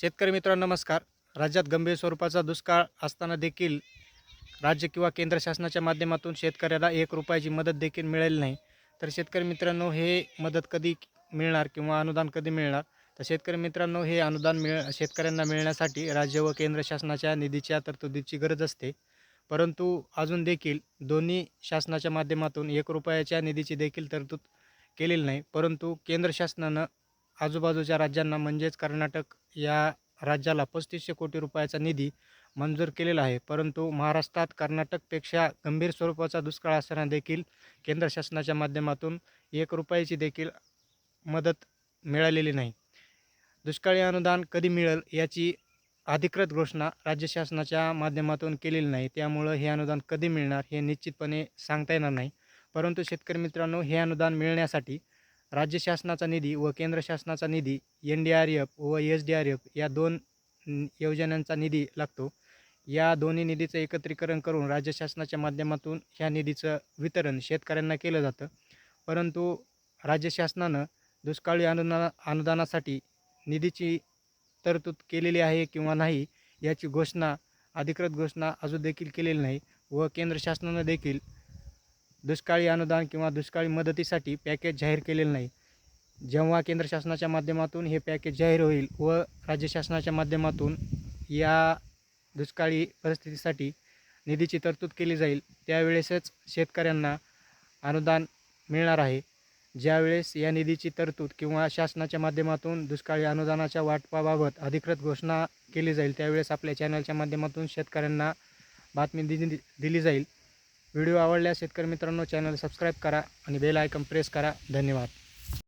शेतकरी मित्रांनो नमस्कार. राज्यात गंभीर स्वरूपाचा दुष्काळ असताना देखील राज्य किंवा केंद्र शासनाच्या माध्यमातून शेतकऱ्याला एक रुपयाची मदत देखील मिळाली नाही. तर शेतकरी मित्रांनो हे मदत कधी मिळणार किंवा अनुदान कधी मिळणार? तर शेतकरी मित्रांनो हे अनुदान मिळ शेतकऱ्यांना मिळण्यासाठी राज्य व केंद्र शासनाच्या निधीच्या तरतुदीची गरज असते. परंतु अजून देखील दोन्ही शासनाच्या माध्यमातून एक रुपयाच्या निधीची देखील तरतूद केलेली नाही. परंतु केंद्र शासनानं आजूबाजूच्या राज्यांना म्हणजेच कर्नाटक या राज्याला पस्तीसशे कोटी रुपयाचा निधी मंजूर केलेला आहे. परंतु महाराष्ट्रात कर्नाटकपेक्षा गंभीर स्वरूपाचा दुष्काळ असताना देखील केंद्र शासनाच्या माध्यमातून एक रुपयाची देखील मदत मिळालेली नाही. दुष्काळी अनुदान कधी मिळेल याची अधिकृत घोषणा राज्य शासनाच्या माध्यमातून केलेली नाही. त्यामुळं हे अनुदान कधी मिळणार हे निश्चितपणे सांगता येणार नाही. परंतु शेतकरी मित्रांनो हे अनुदान मिळण्यासाठी राज्य शासनाचा निधी व केंद्र शासनाचा निधी एन डी आर एफ व एस डी आर एफ या दोन योजनांचा निधी लागतो. या दोन्ही निधीचं एकत्रीकरण करून राज्य शासनाच्या माध्यमातून ह्या निधीचं वितरण शेतकऱ्यांना केलं जातं. परंतु राज्य शासनानं दुष्काळी अनुदाना अनुदानासाठी निधीची तरतूद केलेली आहे किंवा नाही याची घोषणा अधिकृत घोषणा अजून देखील केलेली नाही व केंद्र शासनानं देखील दुष्काळी अनुदान किंवा दुष्काळी मदतीसाठी पॅकेज जाहीर केलेलं नाही. जेव्हा केंद्र शासनाच्या माध्यमातून हे पॅकेज जाहीर होईल व राज्य शासनाच्या माध्यमातून या दुष्काळी परिस्थितीसाठी निधीची तरतूद केली जाईल त्यावेळेसच शेतकऱ्यांना अनुदान मिळणार आहे. ज्यावेळेस या निधीची तरतूद किंवा शासनाच्या माध्यमातून दुष्काळी अनुदानाच्या वाटपाबाबत अधिकृत घोषणा केली जाईल त्यावेळेस आपल्या चॅनलच्या माध्यमातून शेतकऱ्यांना बातमी दिली दिली जाईल. व्हिडिओ आवडल्यास शेतकरी मित्रांनो चॅनल सबस्क्राईब करा आणि बेल आयकन प्रेस करा. धन्यवाद.